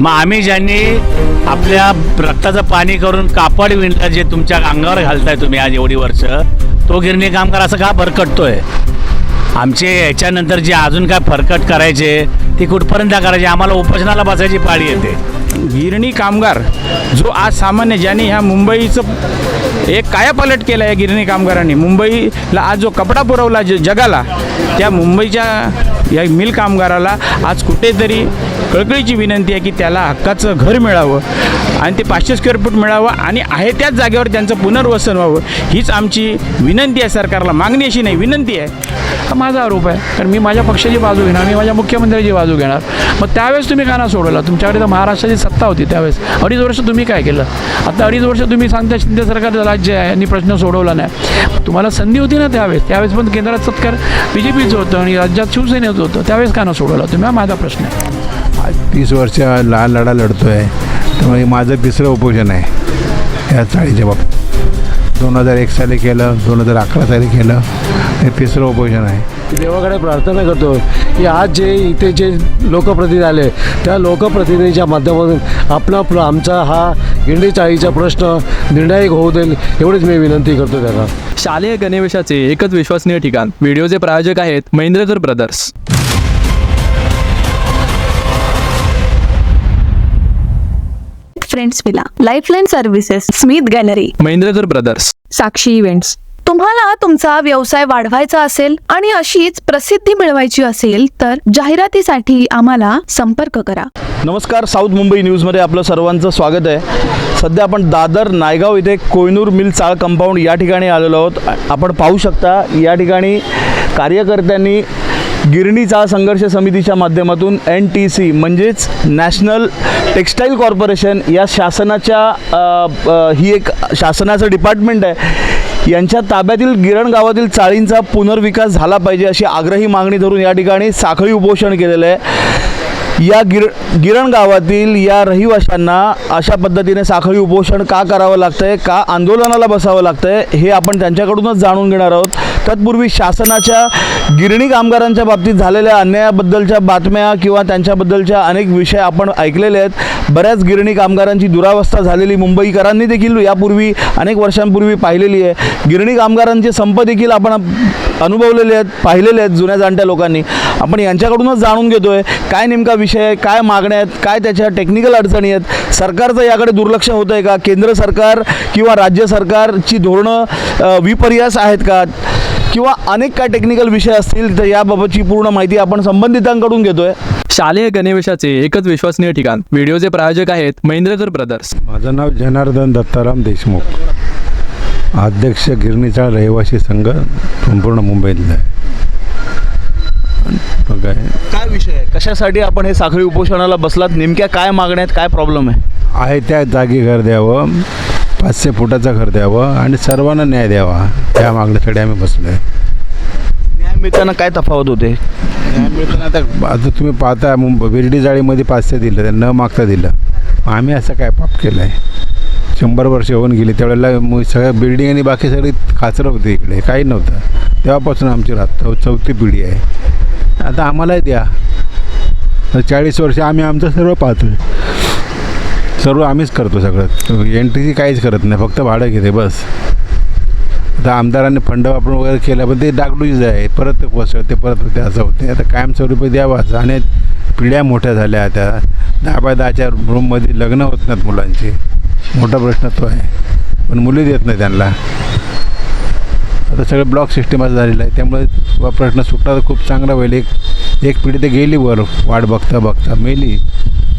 मग आम्ही ज्यांनी आपल्या रक्ताचं पाणी करून कापड विणलं जे तुमच्या अंगावर घालताय तुम्ही आज एवढी वर्ष तो गिरणी कामगार असं का भरकटतोय? आमचे याच्यानंतर जे अजून काय फरकट करायचे ती कुठपर्यंत करायचे? आम्हाला उपोषणाला बसायची पाळी येते. गिरणी कामगार जो आज सामान्य ज्यांनी ह्या मुंबईचं एक कायापालट केलं आहे गिरणी कामगारांनी मुंबईला आज जो कपडा पुरवला ज जगाला त्या मुंबईच्या या मिल कामगाराला आज कुठेतरी कळकळीची विनंती आहे की त्याला हक्काचं घर मिळावं आणि ते पाचशे स्क्वेअर फूट मिळावं आणि आहे त्याच जागेवर त्यांचं पुनर्वसन व्हावं हीच आमची विनंती आहे सरकारला. मागणी अशी नाही विनंती आहे. हा माझा आरोप आहे कारण मी माझ्या पक्षाची बाजू घेणार मी माझ्या मुख्यमंत्र्याची बाजू घेणार. मग त्यावेळेस तुम्ही का ना सोडवला? तुमच्याकडे तर महाराष्ट्राची सत्ता होती त्यावेळेस. अडीच वर्ष तुम्ही काय केलं? आता अडीच वर्ष तुम्ही सांगता शिंदे सरकारचं राज्य आहे यांनी प्रश्न सोडवला नाही. तुम्हाला संधी होती ना त्यावेळेस? त्यावेळेस पण केंद्रात सत्कार बी जे पीचं होतं आणि राज्यात शिवसेनेचं होतं. त्यावेळेस का ना सोडवला? तुम्ही हा माझा प्रश्न आहे. तीस वर्ष लहान लढा लढतो आहे त्यामुळे माझं तिसरं उपोषण आहे. या चाळीच्या बाबतीत. दोन हजार एक साली केलं दोन हजार अकरा साली केलं. हे तिसरं उपोषण आहे. देवाकडे प्रार्थना करतो की आज जे इथे जे लोकप्रतिनिधी आले त्या लोकप्रतिनिधीच्या माध्यमातून आपला प्र- आमचा हा गिंडी चाळीचा प्रश्न निर्णायक होऊ देईल एवढीच मी विनंती करतो त्यांना. शालेय गणवेशाचे एकच विश्वसनीय ठिकाण व्हिडिओचे प्रायोजक आहेत Mahendrakar brothers. Friends villa lifeline services Smith gallery Mahendrakar brothers Sakshi events तुम्हाला तुमचा व्यवसाय वाढवायचा असेल आणि अशीच प्रसिद्धी मिळवायची असेल तर जाहिरातीसाठी आम्हाला संपर्क करा. नमस्कार साऊथ मुंबई न्यूजमध्ये आपलं सर्वांचं स्वागत आहे. सध्या आपण दादर नायगाव इथे कोयनूर मिल चाळ कंपाऊंड या ठिकाणी आलेलो आहोत. आपण पाहू शकता या ठिकाणी कार्यकर्त्यांनी गिरणी चाळ संघर्ष समितीच्या माध्यमातून एन टी सी म्हणजेच नॅशनल टेक्स्टाईल कॉर्पोरेशन या शासनाच्या ही एक शासनाचं डिपार्टमेंट आहे यांच्या ताब्यातील गिरण गावातील चाळींचा पुनर्विकास झाला पाहिजे अशी आग्रही मागणी धरून या ठिकाणी साखळी उपोषण केलेलं आहे. या गिर गिरण गावातील या रहिवाशांना अशा पद्धतीने साखळी उपोषण का करावं लागतं आहे का आंदोलनाला बसावं लागतं आहे हे आपण त्यांच्याकडूनच जाणून घेणार आहोत. तत्पूर्वी शासनाच्या गिरणी कामगारांच्या बाबतीत झालेल्या अन्यायाबद्दलच्या बातम्या किंवा त्यांच्याबद्दलच्या अनेक विषय आपण ऐकलेले आहेत. बऱ्याच गिरणी कामगारांची दुरावस्था झालेली मुंबईकरांनी देखील यापूर्वी अनेक वर्षांपूर्वी पाहिलेली आहे. गिरणी कामगारांचे संप देखील आपण अनुभवलेले आहेत पाहिलेले आहेत जुन्या जाणत्या लोकांनी. आपण यांच्याकडूनच जाणून घेतो आहे काय नेमका विषय आहे काय मागण्या आहेत काय त्याच्या टेक्निकल अडचणी आहेत. सरकारचं याकडे दुर्लक्ष होतं आहे का? केंद्र सरकार किंवा राज्य सरकारची धोरणं विपर्यास आहेत का? किंवा अनेक काय टेक्निकल विषय असतील तर याबाबतची पूर्ण माहिती आपण संबंधितांकडून घेतोय. शालेय गणवेशाचे एकच विश्वसनीय ठिकाण व्हिडिओचे प्रायोजक आहेत महेंद्रकर ब्रदर्स माझं नाव जनार्दन दत्ताराम देशमुख. अध्यक्ष गिरणीचा रहिवासी संघ संपूर्ण मुंबईतला आहे. काय विषय आहे? कशासाठी आपण हे साखळी उपोषणाला बसलात? नेमक्या काय मागण्या आहेत? काय प्रॉब्लेम आहे? आहे त्या जागी घर द्यावं. पाचशे फुटाचं घर द्यावं आणि सर्वांना न्याय द्यावा त्या मागण्यासाठी आम्ही बसलो आहे न्याय मिळताना काय तफावत होते? न्याय मिळताना आता आता तुम्ही पाहता बिर्डी जाळीमध्ये पाचशे दिलं ते न मागता दिलं. आम्ही असं काय पाप केलं आहे शंभर वर्ष होऊन गेली त्यावेळेला मग सगळ्या बिल्डिंग आणि बाकी सगळी काचरं होती इकडे काही नव्हतं. तेव्हापासून आमची रात चौ चौथी पिढी आहे. आता आम्हालाही द्या. तर चाळीस वर्ष आम्ही आमचं सर्व पाहतो सर्व आम्हीच करतो सगळं. एन टी सी काहीच करत नाही फक्त भाडं घेते बस. आता आमदारांनी फंड वापरून वगैरे केलं पण ते डागडुजीच आहे परत ते कोसळते परत होते असं होते आता कायमस्वरूपी द्यावाच आणि पिढ्या मोठ्या झाल्या आता. दहा बाय दहाच्या रूममध्ये लग्न होत नाहीत मुलांची. मोठा प्रश्न तो आहे. पण मुली देत नाही त्यांना. आता सगळं ब्लॉक सिस्टम असं झालेलं आहे. त्यामुळे प्रश्न सुटला तर खूप चांगला होईल. एक एक पिढी तर गेली वर वाट बघता बघता. मेली.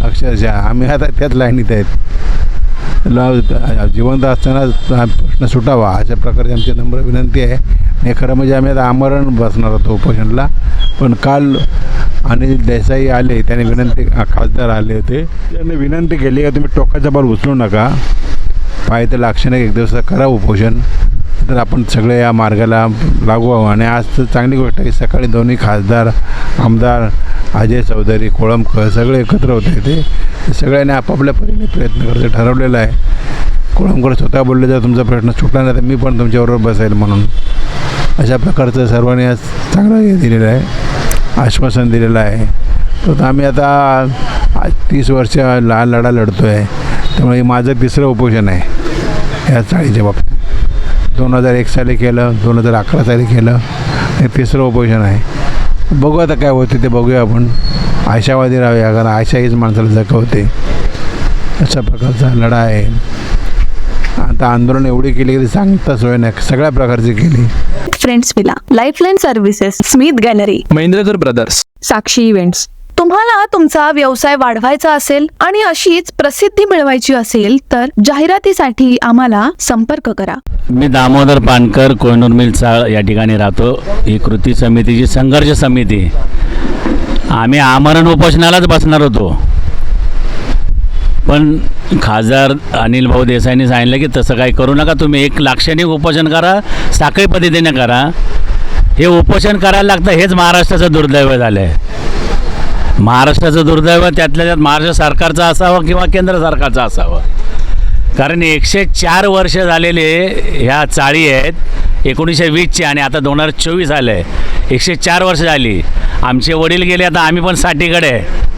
अक्षरशः. आम्ही आता त्याच लाईनीत आहेत. जिवंत असताना प्रश्न सुटावा. अशा प्रकारची आमची नम्र विनंती आहे. आणि खरं म्हणजे आम्ही आता आमरण बसणार होतो उपोषणला. पण काल अनिल देसाई आले. त्याने विनंती खासदार आले होते. त्यांनी विनंती केली का तुम्ही टोकाच्या बार उचलू नका? पाय तर लाक्षणिक एक दिवस करा उपोषण. तर आपण सगळे या मार्गाला लागू व्हावं. आणि आज तर चांगली गोष्ट आहे सकाळी दोन्ही खासदार आमदार अजय चौधरी कोळंबकर सगळे एकत्र होते ते सगळ्यांनी आपापल्या परीने प्रयत्न करायचं ठरवलेलं आहे. कोळंबकर स्वतः बोलले जर तुमचा प्रश्न सुटला नाही तर मी पण तुमच्याबरोबर बसेल म्हणून. अशा प्रकारचं सर्वांनी आज चांगलं हे दिलेलं आहे आश्वासन दिलेलं आहे. तर आम्ही आता आज तीस वर्ष लहान लढा लढतो आहे त्यामुळे हे माझं तिसरं उपोषण आहे. या चाळीच्या बाबतीत. दोन हजार एक साली केलं दोन हजार अकरा साली केलं हे तिसरं उपोषण आहे. बघू आता काय होते ते बघूया आपण. आशावादी राहूया कारण आशा हीच माणसाला जगवते. अशा प्रकारचा लढा आहे. आता आंदोलन एवढी केली की सांगता सोय नाही सगळ्या प्रकारची केली. Friends villa lifeline services Smith gallery Mahendrakar brothers Sakshi events तुम्हाला तुमचा व्यवसाय वाढवायचा असेल आणि अशीच प्रसिद्धी मिळवायची असेल तर जाहिरातीसाठी आम्हाला संपर्क करा. मी दामोदर पानकर कोयनूर मिलचा या ठिकाणी राहतो. ही कृती समितीची संघर्ष समिती. आम्ही आमरण उपोषणालाच बसणार होतो. पण खासदार अनिल भाऊ देसाईंनी सांगितलं की तसं काही करू नका. तुम्ही एक लाक्षणिक उपोषण करा साखळी पद्धतीने करा. हे उपोषण करायला लागतं हेच महाराष्ट्राचं दुर्दैव झालं आहे महाराष्ट्राचं दुर्दैव त्यातल्या त्यात महाराष्ट्र सरकारचं असावं किंवा केंद्र सरकारचं असावं. कारण एकशे चार वर्ष झालेले ह्या चाळी आहेत एकोणीसशे वीसचे आणि आता दोन हजार चोवीस आलं. आहे एकशे चार वर्ष झाली. आमचे वडील गेले आता आम्ही पण साठीकडे आहे.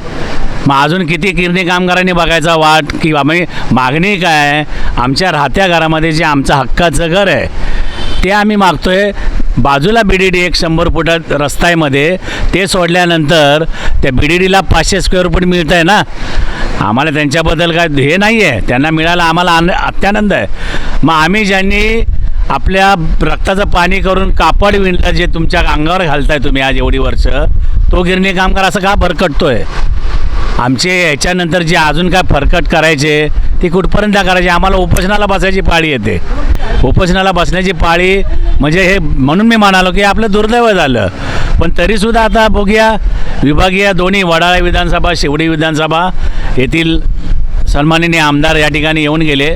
मग अजून किती किरणी कामगारांनी बघायचा वाट की आम्ही म्हणजे मागणी काय आमच्या राहत्या घरामध्ये जे आमचं हक्काचं घर आहे ते आम्ही मागतो आहे बाजूला बी डी डी एक शंभर फुटात रस्ता आहे मध्ये. ते सोडल्यानंतर त्या बी डी डीला पाचशे स्क्वेअर फूट मिळतं आहे ना. आम्हाला त्यांच्याबद्दल काय हे नाही आहे त्यांना मिळालं आम्हाला आन अत्यानंद आहे. मग आम्ही ज्यांनी आपल्या रक्ताचं पाणी करून कापड विणलं जे तुमच्या अंगावर घालताय तुम्ही आज एवढी वर्ष तो गिरणी कामगार असं का भरकटतोय आमचे याच्यानंतर जे अजून काय फरकट करायचे ते कुठपर्यंत करायचे? आम्हाला उपोषणाला बसायची पाळी येते. उपोषणाला बसण्याची पाळी म्हणजे हे म्हणून मी म्हणालो की आपलं दुर्दैव झालं. पण तरीसुद्धा आता बघूया विभागीय दोन्ही वडाळा विधानसभा शेवडी विधानसभा येथील सन्माननीय आमदार या ठिकाणी येऊन गेले.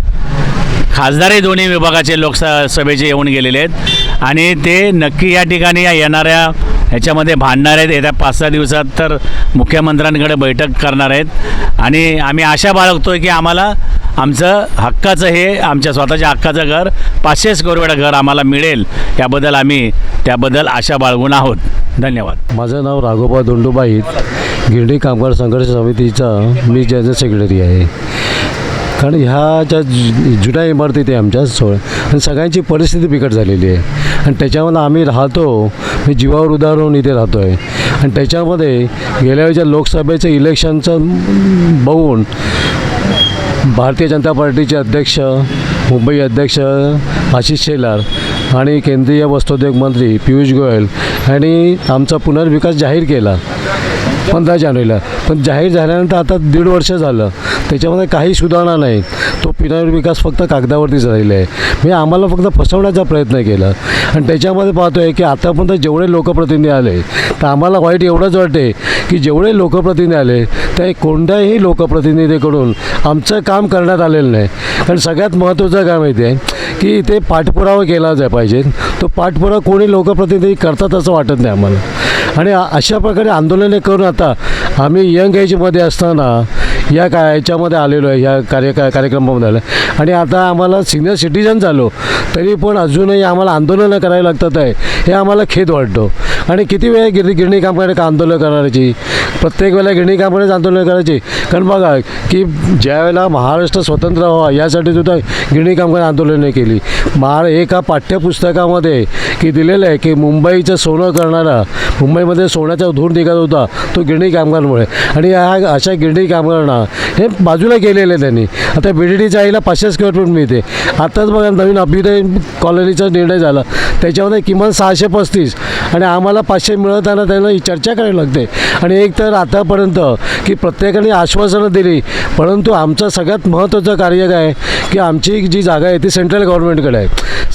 खासदारही दोन्ही विभागाचे लोकसभेचे येऊन गेलेले आहेत. आणि ते नक्की या ठिकाणी या येणाऱ्या ह्याच्यामध्ये भांडणार आहेत. येत्या पाच सहा दिवसात तर मुख्यमंत्र्यांकडे बैठक करणार आहेत. आणि आम्ही आशा बाळगतो आहे की आम्हाला आमचं हक्काचं हे आमच्या स्वतःच्या हक्काचं घर पाचशे स्क्वेअर घर आम्हाला मिळेल. याबद्दल आम्ही त्याबद्दल आशा बाळगून आहोत. धन्यवाद. माझं नाव राघोबा दोंडोबाईत गिरडी कामगार संघर्ष समितीचा मी जनरल सेक्रेटरी आहे. कारण ह्या ज्या जुन्या इमारती ते आमच्या सोळ आणि सगळ्यांची परिस्थिती बिकट झालेली आहे. आणि त्याच्यामध्ये आम्ही राहतो मी जीवावर उदाहरून इथे राहतो आहे आणि त्याच्यामध्ये गेल्या वेळच्या लोकसभेचं इलेक्शनचं बघून भारतीय जनता पार्टीचे अध्यक्ष मुंबई अध्यक्ष आशिष शेलार आणि केंद्रीय वस्त्रोद्योग मंत्री पियुष गोयल यांनी आमचा पुनर्विकास जाहीर केला पंधरा जानेवारीला. पण जाहीर झाल्यानंतर आता दीड वर्ष झालं. त्याच्यामध्ये काही सुधारणा नाही तो पुनर्विकास फक्त कागदावरतीच राहिला आहे. म्हणजे आम्हाला फक्त फसवण्याचा प्रयत्न केला. आणि त्याच्यामध्ये पाहतो आहे की आतापर्यंत जेवढे लोकप्रतिनिधी आले तर आम्हाला वाईट एवढंच वाटते की जेवढे लोकप्रतिनिधी आले त्या कोणत्याही लोकप्रतिनिधीकडून आमचं काम करण्यात आलेलं नाही. कारण सगळ्यात महत्त्वाचं काय माहिती आहे? की इथे पाठपुरावा केला जाय पाहिजे. तो पाठपुरावा कोणी लोकप्रतिनिधी करतात असं वाटत नाही आम्हाला. आणि अशा प्रकारे आंदोलने करून आता आम्ही यंग एजमध्ये असताना या का याच्यामध्ये आलेलो आहे या कार्य का कार्यक्रमामध्ये आलं आणि आता आम्हाला सिनियर सिटीजन झालो तरी पण अजूनही आम्हाला आंदोलनं करायला लागतात आहे हे आम्हाला खेद वाटतो. आणि किती वेळ गिरणी गिरणी कामगार का आंदोलन करायची प्रत्येक वेळेला गिरणी कामगारच आंदोलन करायची. कारण बघा की ज्या वेळेला महाराष्ट्र स्वतंत्र व्हावा यासाठी सुद्धा गिरणी कामगार आंदोलने केली. महा एका पाठ्यपुस्तकामध्ये की दिलेलं आहे की मुंबईचं सोनं करणारा मुंबईमध्ये सोन्याचा धूर निघत होता तो गिरणी कामगारमुळे. आणि ह्या अशा गिरणी कामगारांना हे. बाजूला केलेलं आहे त्यांनी. आता बी डी डीच्या आईला पाचशे स्क्वेअर फूट मिळते. आत्ताच बघा नवीन अभ्युदय कॉलनीचा निर्णय झाला. त्याच्यामध्ये किमान सहाशे पस्तीस. आणि आम्हाला पाचशे मिळताना त्यांना ही चर्चा करावी लागते. आणि एक तर आतापर्यंत की प्रत्येकाने आश्वासनं दिली परंतु आमचं सगळ्यात महत्त्वाचं कार्य काय आहे? की आमची जी जागा आहे ती सेंट्रल गव्हर्नमेंटकडे आहे.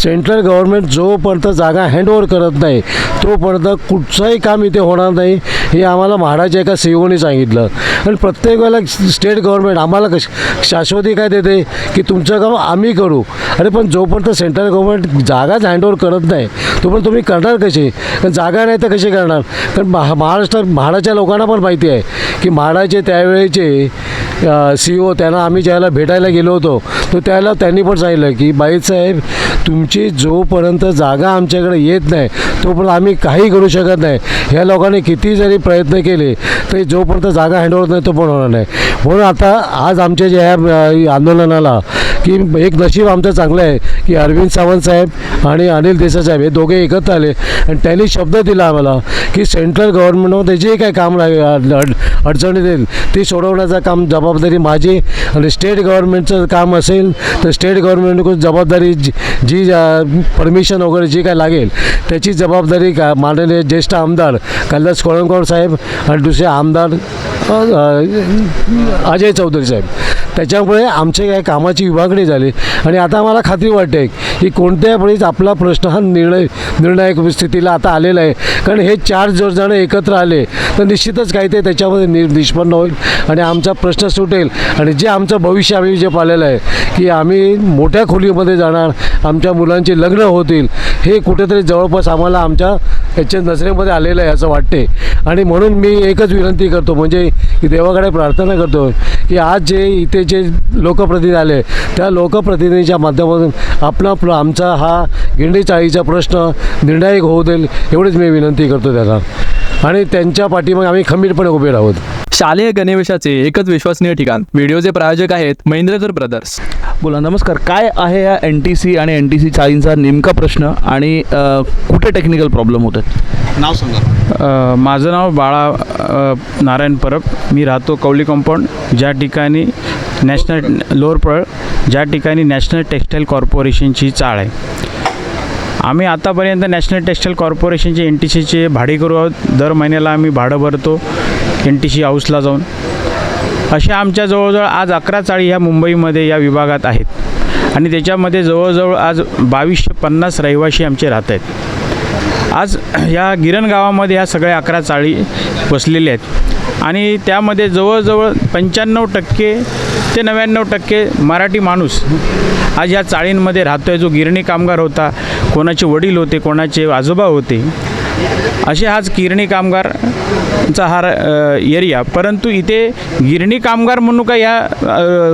सेंट्रल गव्हर्नमेंट जोपर्यंत जागा हँडओव्हर करत नाही तोपर्यंत कुठचंही काम इथे होणार नाही हे आम्हाला म्हाडाच्या एका सीओने सांगितलं. आणि प्रत्येक वेळेला स्टेट गव्हर्नमेंट आम्हाला कश शाश्वती काय देते? की तुमचं काम आम्ही करू. अरे पण जोपर्यंत सेंट्रल गव्हर्नमेंट जागाच हँडओव्हर करत नाही तोपर्यंत तुम्ही करणार कशी कारण जागा नाही तर कशी करणार? कारण महा महाराष्ट्रात म्हाडाच्या लोकांना पण माहिती आहे की म्हाडाचे त्यावेळेचे सी ओ त्यांना आम्ही ज्याला भेटायला गेलो होतो तर त्याला त्यांनी पण सांगितलं की बाईसाहेब तुमची जोपर्यंत जागा आमच्याकडे येत नाही तोपर्यंत आम्ही काही करू शकत नाही. ह्या लोकांनी किती जरी प्रयत्न केले तरी जोपर्यंत जागा हँड होत नाही तो पण होणार नाही. म्हणून आता आज आमच्या ज्या ह्या आंदोलनाला की एक नशीब आमचं चांगलं आहे की अरविंद सावंत साहेब आणि अनिल देसाई साहेब हे दोघे एकत्र आले. आणि त्यांनी शब्द दिला आम्हाला की सेंट्रल गव्हर्नमेंटमध्ये जे काही काम अड- अडचणी देईल ती सोडवण्याचं काम जबाबदारी माझी आणि स्टेट गव्हर्नमेंटचं काम असेल तर स्टेट गव्हर्नमेंटकडून जबाबदारी जी जी परमिशन वगैरे जी काय लागेल त्याची जबाबदारी का माननीय ज्येष्ठ आमदार कैलास कोळंबकर साहेब आणि दुसरे आमदार अजय चौधरी साहेब. त्याच्यामुळे आमच्या या कामाची विभागणी झाली. आणि आता आम्हाला खात्री वाटते की कोणत्याही वेळीच आपला प्रश्न हा निर्णय निर्णायक स्थितीला आता आलेला आहे. कारण हे चार जर जण एकत्र आले तर निश्चितच काही ते त्याच्यामध्ये नि निष्पन्न होईल आणि आमचा प्रश्न सुटेल. आणि जे आमचं भविष्य आम्ही जे पाहिलेलं आहे की आम्ही मोठ्या खोलीमध्ये जाणार आमच्या मुलांची लग्न होतील हे कुठेतरी जवळपास आम्हाला आमच्या याच्या नजरेमध्ये आलेलं आहे असं वाटते आणि म्हणून मी एकच विनंती करतो म्हणजे की देवाकडे प्रार्थना करतो की आज जे इथे जे लोकप्रतिनिधी आले त्या लोकप्रतिनिधीच्या माध्यमातून आपला आमचा हा गिंडी चाळीचा प्रश्न निर्णायक होऊ देईल एवढीच मी विनंती करतो त्याला. आणि त्यांच्या पाठीमागे आम्ही खंबीरपणे उभे राहू शालेय गणवेशाचे एकच विश्वसनीय ठिकाण व्हिडिओचे प्रायोजक आहेत महेंद्रधर ब्रदर्स बोला नमस्कार. काय आहे या एन टी सी आणि एन टी सी चाळींचा नेमका प्रश्न आणि कुठे टेक्निकल प्रॉब्लेम होत? आहेत नाव सांगा. माझं नाव बाळा नारायण परब. मी राहतो कवली कंपाऊंड ज्या ठिकाणी नॅशनल लोअरपळ ज्या ठिकाणी नॅशनल टेक्स्टाईल कॉर्पोरेशनची चाळ आहे. आम्ही आतापर्यंत नॅशनल टेक्स्टाईल कॉर्पोरेशनचे एन टी सीचे भाडेकरू आहोत. दर महिन्याला आम्ही भाडं भरतो एन टी सी हाऊसला जाऊन. अशा आमच्या जवळजवळ आज अकरा चाळी ह्या मुंबईमध्ये या विभागात आहेत. आणि त्याच्यामध्ये जवळजवळ आज बावीसशे पन्नास रहिवासी आमचे राहत आहेत. आज या गिरण गावामध्ये ह्या सगळ्या अकरा चाळी बसलेल्या आहेत. आणि त्यामध्ये जवळजवळ पंच्याण्णव टक्के ते नव्याण्णव टक्के मराठी माणूस आज या चाळींमध्ये राहतो आहे जो गिरणी कामगार होता कोणाचे वडील होते कोणाचे आजोबा होते असे आज गिरणी कामगारचा हा एरिया. परंतु इथे गिरणी कामगार म्हणून का या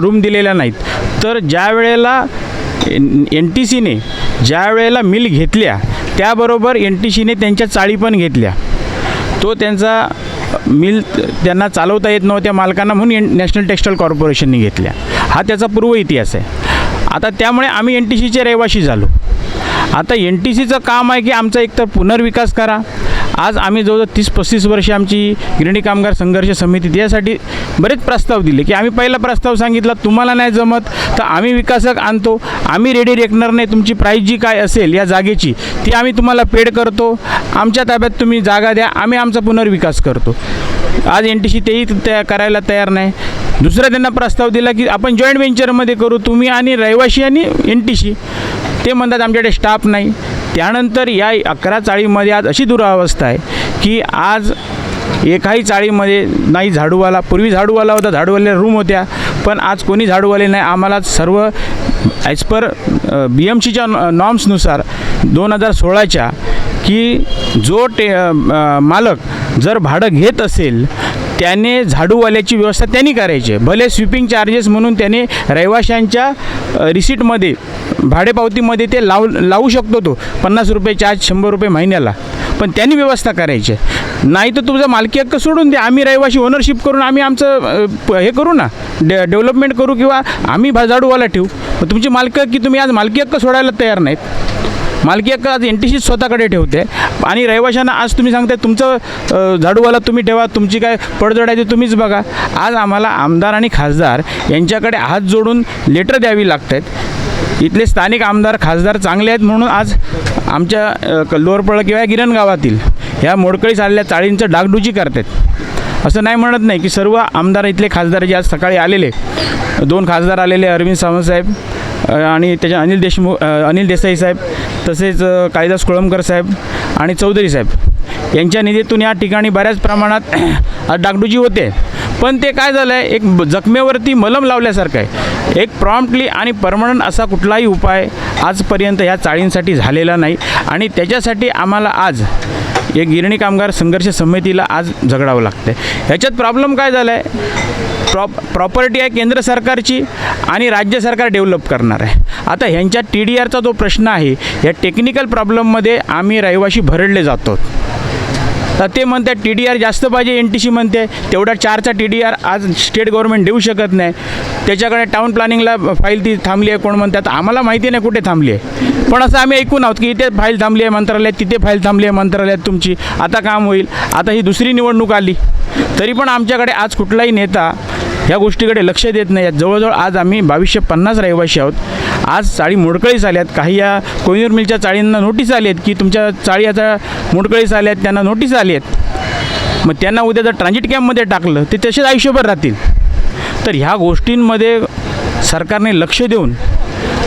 रूम दिलेल्या नाहीत. तर ज्या वेळेला एन एन टी सीने ज्या वेळेला मिल घेतल्या त्याबरोबर एन टी सीने त्यांच्या चाळी पण घेतल्या. तो त्यांचा मिल त्यांना चालवता येत नव्हत्या मालकांना म्हणून नॅशनल टेक्स्टाईल कॉर्पोरेशनने घेतल्या. हा त्याचा पूर्व इतिहास आहे. आता त्यामुळे आम्ही एन टी सीचे रहिवाशी झालो. आता एन टी सीचं काम आहे की आमचा एकतर पुनर्विकास करा. आज आम्ही जवळजवळ तीस पस्तीस वर्षे आमची गिरणी कामगार संघर्ष समिती यासाठी बरेच प्रस्ताव दिले की आम्ही पहिला प्रस्ताव सांगितला तुम्हाला नाही जमत तर आम्ही विकासक आणतो. आम्ही रेडी रेकणार नाही तुमची प्राईस जी काय असेल या जागेची ती आम्ही तुम्हाला पेड करतो. आमच्या ताब्यात तुम्ही जागा द्या आम्ही आमचा पुनर्विकास करतो. आज एन टी सी तेही त्या करायला तयार नाही. दुसरा त्यांना प्रस्ताव दिला की आपण जॉईंट व्हेंचरमध्ये करू तुम्ही आणि रहिवाशी आणि एन टी सी ते म्हणतात आमच्याकडे स्टाफ नाही. त्यानंतर या अकरा चाळीमध्ये आज अशी दुरावस्था आहे की आज एकाही चाळीमध्ये नाही झाडूवाला. पूर्वी झाडूवाला होता झाडूवाल्या रूम होत्या. पण आज कोणी झाडूवाले नाही आम्हाला सर्व ॲज पर बी एम सीच्या नॉर्म्सनुसार दोन हजार सोळाच्या की जो टे मालक जर भाडं घेत असेल त्याने झाडूवाल्याची व्यवस्था त्यांनी करायची. आहे. भले स्वीपिंग चार्जेस म्हणून त्याने रहिवाशांच्या रिसिटमध्ये रिसीटमध्ये भाडेपावतीमध्ये ते लावू लावू शकतो तो पन्नास रुपये चार्ज शंभर रुपये महिन्याला. पण त्यांनी व्यवस्था करायची. आहे. नाही तर तुमचा मालकी हक्क सोडून द्या आम्ही रहिवाशी ओनरशिप करून आम्ही आमचं प- हे करू ना. डे डेव्हलपमेंट करू किंवा आम्ही भा- झाडूवाला ठेवू. तुमची मालकी की तुम्ही आज मालकी हक्क सोडायला तयार नाहीत. मालकी हक्क आज एन टी सी स्वतःकडे ठेवते. आणि रहिवाशांना आज तुम्ही सांगताय तुमचं झाडूवाला तुम्ही ठेवा तुमची काय पडझड आहे ते तुम्हीच बघा. आज आम्हाला आमदार आणि खासदार यांच्याकडे हात जोडून लेटर द्यावी लागत आहेत इथले स्थानिक आमदार खासदार चांगले आहेत म्हणून आज आमच्या क- लोअरपळ किंवा गिरण गावातील ह्या मोडकळी चालल्या चाळींचं डागडुजी करतात असं नाही म्हणत नाही की सर्व आमदार इथले खासदार जे आज सकाळी आलेले दोन खासदार आलेले अरविंद सावंत साहेब आणि त्याच्या अनिल देशमुख अनिल देसाई साहेब तसेच कालिदास कोळंबकर साहेब आणि चौधरी साहेब यांच्या निधीतून या ठिकाणी बऱ्याच प्रमाणात आज डागडुजी होते. पण ते काय झालं आहे एक जखमेवरती मलम लावल्यासारखं आहे. एक प्रॉम्प्टली आणि परमनंट असा कुठलाही उपाय आजपर्यंत ह्या चाळींसाठी झालेला नाही. आणि त्याच्यासाठी आम्हाला आज या गिरणी कामगार संघर्ष समितीला आज झगडावं लागतं ह्याच्यात प्रॉब्लेम काय झाला आहे प्रॉप प्रॉपर्टी आहे केंद्र सरकारची आणि राज्य सरकार डेव्हलप करणार आहे. आता ह्यांच्या टी डी आरचा जो प्रश्न आहे या टेक्निकल प्रॉब्लेममध्ये आम्ही रहिवाशी भरडले जातो ते म्हणतात टी डी आर जास्त पाहिजे एन टी सी म्हणते. तेवढा चारचा टी डी आर आज स्टेट गव्हर्नमेंट देऊ शकत नाही. त्याच्याकडे टाऊन प्लॅनिंगला फाईल ती थांबली आहे. कोण म्हणतात आम्हाला माहिती नाही कुठे थांबली आहे. पण असं आम्ही ऐकून आहोत की इथे फाईल थांबली आहे मंत्रालयात तिथे फाईल थांबली आहे मंत्रालयात तुमची. आता काम होईल. आता ही दुसरी निवडणूक आली. तरी पण आमच्याकडे आज कुठलाही नेता ह्या गोष्टीकडे लक्ष देत नाही. आहेत जवळजवळ आज आम्ही बावीसशे पन्नास रहिवाशी आहोत. आज चाळी मोडकळीस आल्यात. काही या कोयनूर मिलच्या चाळींना नोटीस आली आहेत की तुमच्या चाळी आता मोडकळीस आल्या आहेत त्यांना नोटीस आली आहेत. मग त्यांना उद्या जर ट्रान्झिट कॅम्पमध्ये टाकलं ते तसेच आयुष्यभर राहतील. तर ह्या गोष्टींमध्ये सरकारने लक्ष देऊन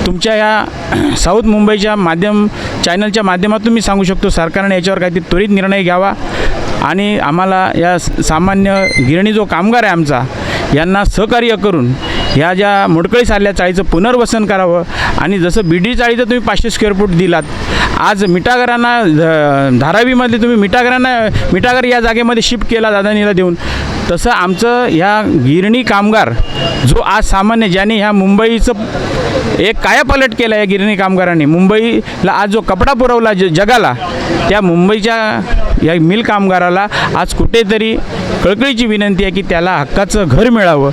तुमच्या या साऊथ मुंबईच्या माध्यम चॅनलच्या माध्यमातून मी सांगू शकतो सरकारने याच्यावर काहीतरी त्वरित निर्णय घ्यावा. आणि आम्हाला या सामान्य गिरणी जो कामगार आहे आमचा यांना सहकार्य करून ह्या ज्या मोडकळी सारल्या चाळीचं पुनर्वसन करावं. आणि जसं बिडी चाळीचं तुम्ही पाचशे स्क्वेअर फूट दिलात आज मिठागरांना धारावीमध्ये तुम्ही मिठागरांना मिठागर या जागेमध्ये शिफ्ट केला दादानीला देऊन. तसं आमचं ह्या गिरणी कामगार जो आज सामान्य ज्याने ह्या मुंबईचं एक कायापालट केला या गिरणी कामगारांनी. मुंबईला आज जो कपडा पुरवला ज जगाला त्या मुंबईच्या या मिल कामगाराला आज कुठेतरी कळकळीची विनंती आहे की त्याला हक्काचं घर मिळावं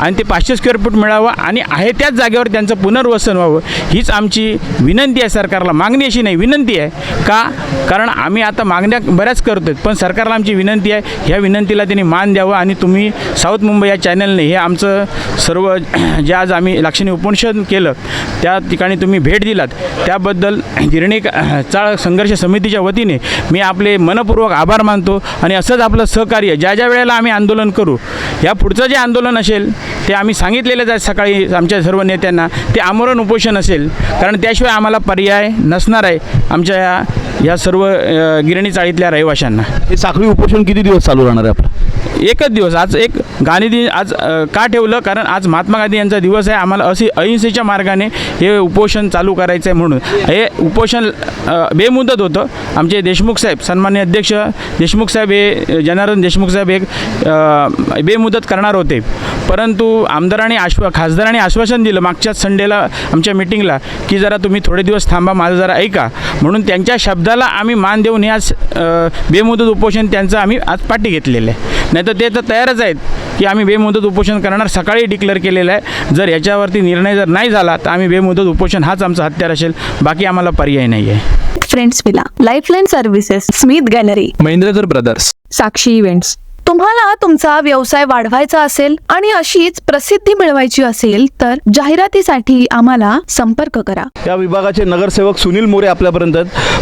आणि ते पाचशे स्क्वेअर फूट मिळावं आणि आहे त्याच जागेवर त्यांचं पुनर्वसन व्हावं हीच आमची विनंती आहे सरकारला. मागणी अशी नाही विनंती आहे का? कारण आम्ही आता मागण्या बऱ्याच करतोय पण सरकारला आमची विनंती आहे ह्या विनंतीला त्यांनी मान द्यावं आणि तुम्ही साऊथ मुंबई या चॅनलने हे आमचं सर्व जे आज आम्ही लाक्षणिक उपनिषद केलं त्या ठिकाणी तुम्ही भेट दिलात. त्याबद्दल गिरणी का- चाळ संघर्ष समितीच्या वतीने मी आपले मनपूर्वक आभार मानतो आणि असंच आपलं सहकार्य ज्या ज्या वेळेला आम्ही आंदोलन करू या पुढचं जे आंदोलन असेल ते आम्ही सांगितलेलंच आहे सकाळी आमच्या सर्व नेत्यांना ते आमरण उपोषण असेल. कारण त्याशिवाय आम्हाला पर्याय नसणार आहे. आमच्या या या सर्व अ, गिरणी चाळीतल्या रहिवाशांना. हे साखळी उपोषण किती दिवस चालू राहणार आहे आपलं? एकच दिवस. आज एक गांधी आज अ, का ठेवलं? कारण आज महात्मा गांधी यांचा दिवस आहे. आम्हाला अशी अहिंसेच्या मार्गाने हे उपोषण चालू करायचं आहे म्हणून. हे उपोषण अ, बेमुदत होतं. आमचे देशमुख साहेब सन्मान्य अध्यक्ष देशमुख साहेब हे जनार्दन देशमुख साहेब एक अ, बेमुदत करणार होते. परंतु आमदारांनी आश्वा खासदारांनी आश्वासन दिलं मागच्याच संडेला आमच्या मिटिंगला की जरा तुम्ही थोडे दिवस थांबा माझं जरा ऐका. म्हणून त्यांच्या शब्दाला आम्ही मान देऊन हे आज बेमुदत उपोषण त्यांचं आम्ही आज पाठी घेतलेलं आहे. नाही तर ते तर तयारच आहेत की आम्ही बेमुदत उपोषण करणार सकाळी डिक्लेअर केलेलं आहे. जर याच्यावरती निर्णय जर नाही झाला तर आम्ही बेमुदत उपोषण हाच आमचा हत्यार असेल. बाकी आम्हाला पर्याय नाही आहे friends villa lifeline services Smith gallery Mahendrakar brothers Sakshi events तुम्हाला तुमचा व्यवसाय वाढवायचा असेल आणि अशीच प्रसिद्धी मिळवायची असेल तर जाहिरातीसाठी आम्हाला संपर्क करा. या विभागाचे नगरसेवक सुनील मोरे आपल्यापर्यंत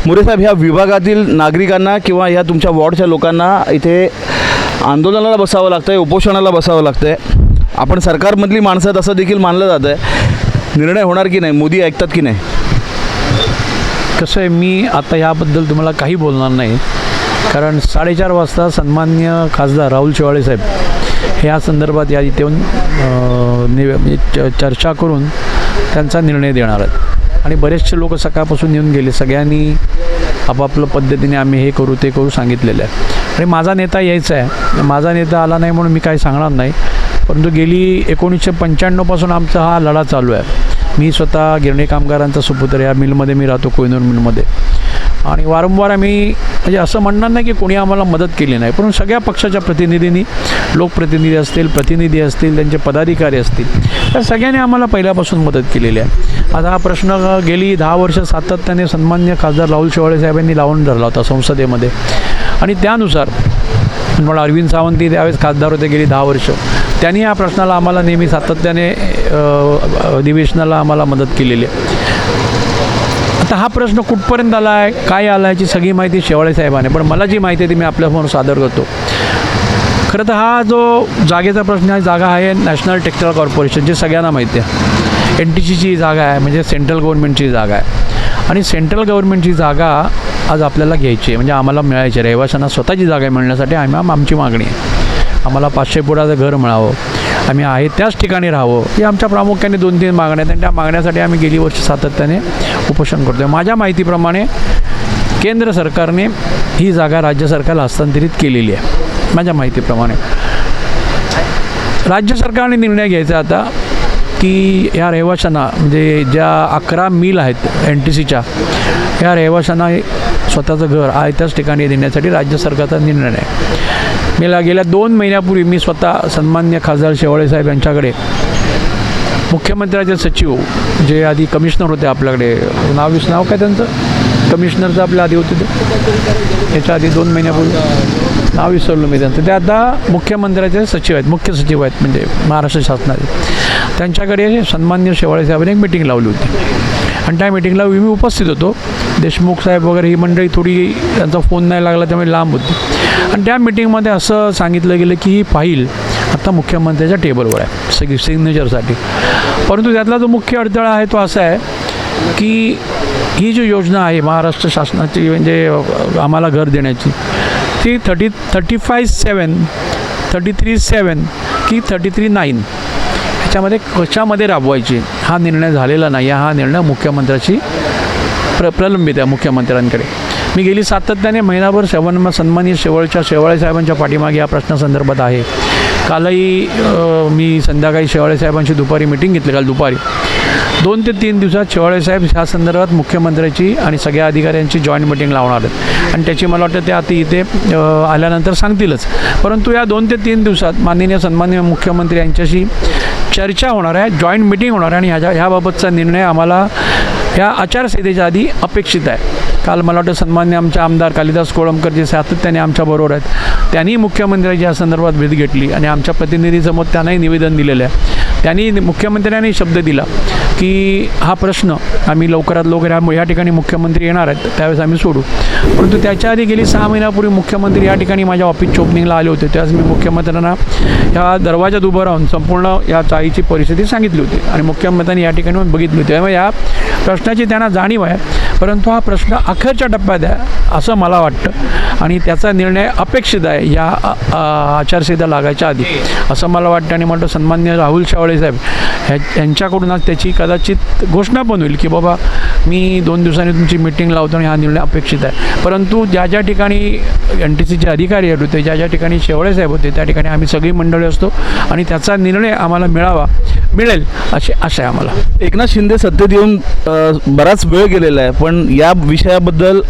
मोरे साहेब ह्या विभागातील नागरिकांना किंवा ह्या तुमच्या वॉर्डच्या लोकांना इथे आंदोलनाला बसावं लागतं आहे उपोषणाला बसावं लागतं आहे आपण सरकारमधली माणसं आहेत असं देखील मानलं जातं आहे. निर्णय होणार की नाही? मोदी ऐकतात की नाही? कसं आहे मी आता याबद्दल तुम्हाला काही बोलणार नाही. कारण साडेचार वाजता सन्मान्य खासदार राहुल शेवाळे साहेब ह्या संदर्भात या इथे येऊन निवे म्हणजे च- चर्चा करून त्यांचा निर्णय देणार आहेत. आणि बरेचसे लोक सकाळपासून येऊन गेले. सगळ्यांनी आपापलं पद्धतीने आम्ही हे करू ते करू सांगितलेलं आहे. आणि माझा नेता यायचा आहे. माझा नेता आला नाही म्हणून मी काही सांगणार नाही. परंतु गेली एकोणीसशे पंच्याण्णवपासून आमचा हा लढा चालू आहे. मी स्वतः गिरणी कामगारांचा सुपुत्र या मिलमध्ये मी राहतो कोयनूर मिलमध्ये. आणि वारंवार आम्ही म्हणजे असं म्हणणार नाही की कोणी आम्हाला मदत केली नाही पण सगळ्या पक्षाच्या प्रतिनिधींनी लोकप्रतिनिधी असतील प्रतिनिधी असतील त्यांचे पदाधिकारी असतील त्या सगळ्यांनी आम्हाला पहिल्यापासून मदत केलेली आहे. आता हा प्रश्न गेली दहा वर्ष सातत्याने सन्मान्य खासदार राहुल शेवाळे साहेबांनी लावून धरला होता संसदेमध्ये. आणि त्यानुसार मला अरविंद सावंत त्यावेळेस खासदार होते गेली दहा वर्ष. त्यांनी या प्रश्नाला आम्हाला नेहमी सातत्याने अधिवेशनाला आम्हाला मदत केलेली आहे. आता हा प्रश्न कुठपर्यंत आला आहे काय आला याची सगळी माहिती शेवाळे साहेबाने. पण मला जी माहिती आहे ती मी आपल्यासमोर सादर करतो. खरं तर हा जो जागेचा प्रश्न आहे जागा आहे नॅशनल टेक्स्टाईल कॉर्पोरेशन जे सगळ्यांना माहिती आहे. एन टी सीची जागा आहे म्हणजे सेंट्रल गव्हर्नमेंटची जागा आहे. आणि सेंट्रल गव्हर्नमेंटची जागा आज आपल्याला घ्यायची आहे म्हणजे आम्हाला मिळायची रहिवाशांना स्वतःची जागा मिळण्यासाठी आम्ही आमची मागणी आहे. आम्हाला पाचशे पुढाचं घर मिळावं. आम्ही आहे त्याच ठिकाणी राहावं. ही आमच्या प्रामुख्याने दोन तीन मागण्या आहेत आणि त्या मागण्यासाठी आम्ही गेली वर्ष सातत्याने उपोषण करतो आहे माझ्या माहितीप्रमाणे केंद्र सरकारने ही जागा राज्य सरकारला हस्तांतरित केलेली आहे. माझ्या माहितीप्रमाणे. राज्य सरकारने निर्णय घ्यायचा आता की या रहिवाशांना म्हणजे ज्या अकरा मिल आहेत एन टी सीच्या या रहिवाशांना स्वतःचं घर आहे त्याच ठिकाणी देण्यासाठी राज्य सरकारचा निर्णय आहे. मी गेल्या दोन महिन्यापूर्वी मी स्वतः सन्मान्य खासदार शेवाळे साहेब यांच्याकडे मुख्यमंत्र्याचे सचिव जे आधी कमिशनर होते आपल्याकडे. नाव विस नाव काय त्यांचं? कमिशनरचं आपल्या आधी होते ते. याच्या आधी दोन महिन्यापूर्वी. नाव विसरलो मी त्यांचं. ते आता मुख्यमंत्र्याचे सचिव आहेत. मुख्य सचिव आहेत म्हणजे महाराष्ट्र शासनाचे. त्यांच्याकडे सन्मान्य शेवाळे साहेबांनी एक मिटिंग लावली होती. आणि त्या मिटिंगला मी उपस्थित होतो. देशमुख साहेब वगैरे ही मंडळी थोडी त्यांचा फोन नाही लागला त्यामुळे लांब होती. आणि त्या मिटिंगमध्ये असं सांगितलं गेलं की ही फाईल आता मुख्यमंत्र्याच्या टेबलवर आहे सगळी सिग्नेचरसाठी परंतु त्यातला जो मुख्य अडथळा आहे तो असा आहे की ही जी योजना आहे महाराष्ट्र शासनाची म्हणजे आम्हाला घर देण्याची ती thirty thirty five seven thirty three seven की थर्टी थ्री नाईन ह्याच्यामध्ये कशामध्ये राबवायची हा निर्णय झालेला नाही हा निर्णय मुख्यमंत्र्याची प्र प्रलंबित आहे मुख्यमंत्र्यांकडे. मी गेली सातत्याने महिनाभर शेवण सन्मानी शेवळच्या शेवाळे साहेबांच्या पाठीमागे या प्रश्नासंदर्भात आहे. कालही मी संध्याकाळी शेवाळे साहेबांची दुपारी मिटिंग घेतली काल दुपारी. दोन ते तीन दिवसात शेवाळे साहेब ह्या संदर्भात मुख्यमंत्र्याची आणि सगळ्या अधिकाऱ्यांची जॉईंट मिटिंग लावणार आहेत. आणि त्याची मला वाटतं ते आता इथे आल्यानंतर सांगतीलच. परंतु या दोन ते तीन दिवसात माननीय सन्माननीय मुख्यमंत्री यांच्याशी चर्चा होणार आहे जॉईंट मिटिंग होणार आहे आणि ह्याच्या ह्याबाबतचा निर्णय आम्हाला ह्या आचारसंहितेच्या आधी अपेक्षित आहे. काल मला वाटतं सन्मान्य आमच्या आमदार कालिदास कोळंबकर जे सातत्याने आमच्याबरोबर आहेत त्यांनी मुख्यमंत्र्यांच्या संदर्भात भेट घेतली आणि आमच्या प्रतिनिधीसमोर त्यांनाही निवेदन दिलेलं आहे. त्यांनी मुख्यमंत्र्यांनी शब्द दिला की हा प्रश्न आम्ही लवकरात लवकर ह्या या ठिकाणी मुख्यमंत्री येणार आहेत त्यावेळेस आम्ही सोडू. परंतु त्याच्या आधी गेली सहा महिन्यापूर्वी मुख्यमंत्री या ठिकाणी माझ्या ऑफिसच्या ओपनिंगला आले होते त्यावेळेस मी मुख्यमंत्र्यांना या दरवाजात उभं राहून संपूर्ण या चाळीची परिस्थिती सांगितली होती आणि मुख्यमंत्र्यांनी या ठिकाणी बघितली होती. त्यामुळे या प्रश्नाची त्यांना जाणीव आहे परंतु हा प्रश्न अखेरच्या टप्प्यात आहे असं मला वाटतं आणि त्याचा निर्णय अपेक्षित आहे या आचारसंहिता लागायच्या आधी असं मला वाटतं आणि म्हणतो सन्मान्य राहुल शेवाळे साहेब ह्या यांच्याकडून आज त्याची कदाचित घोषणा पण होईल की बाबा मी दोन दिवसांनी तुमची मिटिंग लावतो आणि हा निर्णय अपेक्षित आहे. परंतु ज्या ज्या ठिकाणी एन टी सीचे अधिकारी आहेत होते ज्या ज्या ठिकाणी शेवळे साहेब होते त्या ठिकाणी आम्ही सगळी मंडळी असतो आणि त्याचा निर्णय आम्हाला मिळावा मिळेल अशी आशा आहे आम्हाला. एकनाथ शिंदे सत्तेत येऊन बराच वेळ गेलेला आहे पण या विषयाबद्दल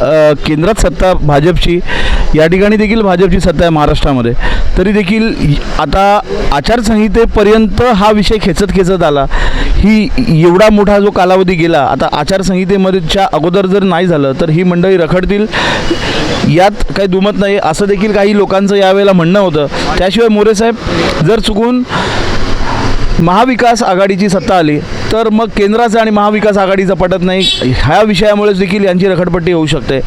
केंद्रात सत्ता भाजपची या ठिकाणी देखील भाजपची सत्ता आहे महाराष्ट्रामध्ये. तरी देखील आता आचारसंहितेपर्यंत हा विषय खेचत खेचत आला. ही एवढा मोठा जो कालावधी गेला आता आचारसंहितेमध्येच्या अगोदर जर नाही झालं तर ही मंडळी रखडतील. यात काही दुमत नाही. असं देखील काही लोकांचं यावेळेला म्हणणं होतं. त्याशिवाय मोरे साहेब जर चुकून महाविकास आघाडीची सत्ता आली तर मग केंद्राचं आणि महाविकास आघाडीचं पटत नाही. ह्या विषयामुळेच देखील यांची रखडपट्टी होऊ शकते.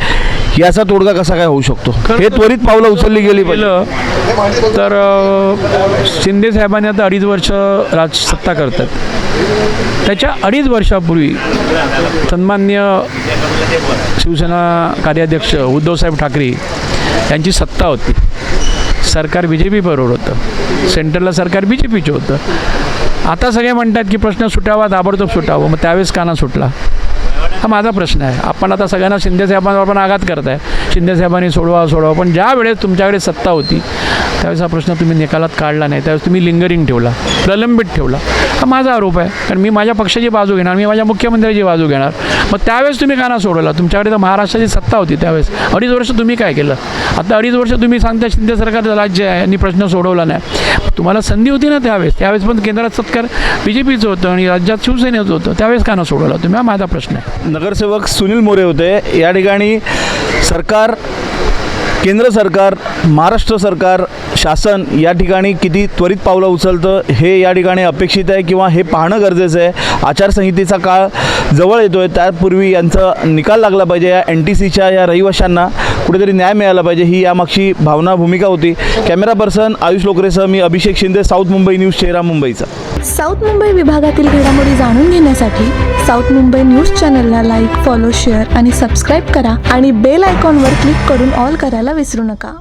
याचा तोडगा कसा काय होऊ शकतो? हे त्वरित पावलं उचलली गेली पाहिजे. तर शिंदे साहेबांनी आता अडीच वर्ष राज सत्ता करतात. त्याच्या अडीच वर्षापूर्वी सन्मान्य शिवसेना कार्याध्यक्ष उद्धवसाहेब ठाकरे यांची सत्ता होती. सरकार बी जे पी बरोबर होतं. सेंटरला सरकार बी जे पीचं होतं. आता सगळे म्हणतात की प्रश्न सुटावा ताबडतोब सुटावं. मग त्यावेळेस का ना सुटला. हा माझा प्रश्न आहे. आपण आता सगळ्यांना शिंदेसाहेबांवर आपण पण आघात करताय. शिंदेसाहेबांनी सोडवा सोडवा. पण ज्या वेळेस तुमच्याकडे सत्ता होती त्यावेळेस हा प्रश्न तुम्ही निकालात काढला नाही. त्यावेळेस तुम्ही लिंगरिंग ठेवला प्रलंबित ठेवला. हा माझा आरोप आहे. कारण मी माझ्या पक्षाची बाजू घेणार मी माझ्या मुख्यमंत्र्याची बाजू घेणार. मग त्यावेळेस तुम्ही का ना सोडवला. तुमच्याकडे तर महाराष्ट्राची सत्ता होती त्यावेळेस. अडीच वर्ष तुम्ही काय केलं? आता अडीच वर्ष तुम्ही सांगता शिंदे सरकारचं राज्य आहे यांनी प्रश्न सोडवला नाही. तुम्हाला संधी होती ना त्यावेळेस? त्यावेळेस पण केंद्रात सत्कार बी जे पीचं होतं आणि राज्यात शिवसेनेचं होतं. त्यावेळेस का ना सोडवला तुम्ही. हा माझा प्रश्न आहे. नगरसेवक सुनील मोरे होते. या ठिकाणी सरकार केंद्र सरकार महाराष्ट्र सरकार शासन या ठिकाणी किती त्वरित पावलं उचलतं हे या ठिकाणी अपेक्षित आहे किंवा हे पाहणं गरजेचं आहे? आचारसंहितेचा काळ जवळ येतो आहे त्यापूर्वी यांचा निकाल लागला पाहिजे या एन टी सीच्या या रहिवाशांना. कुठेतरी न्याय मिळाला पाहिजे ही यामागची भावना भूमिका होती. कॅमेरा पर्सन आयुष लोकरेसह मी अभिषेक शिंदे साऊथ मुंबई न्यूज चेहरा मुंबईचा. साऊथ मुंबई विभागातील घडामोडी जाणून घेण्यासाठी साऊथ मुंबई न्यूज चॅनलला लाईक फॉलो शेअर आणि सबस्क्राईब करा आणि बेल आयकॉनवर क्लिक करून ऑल करायला विसरू नका.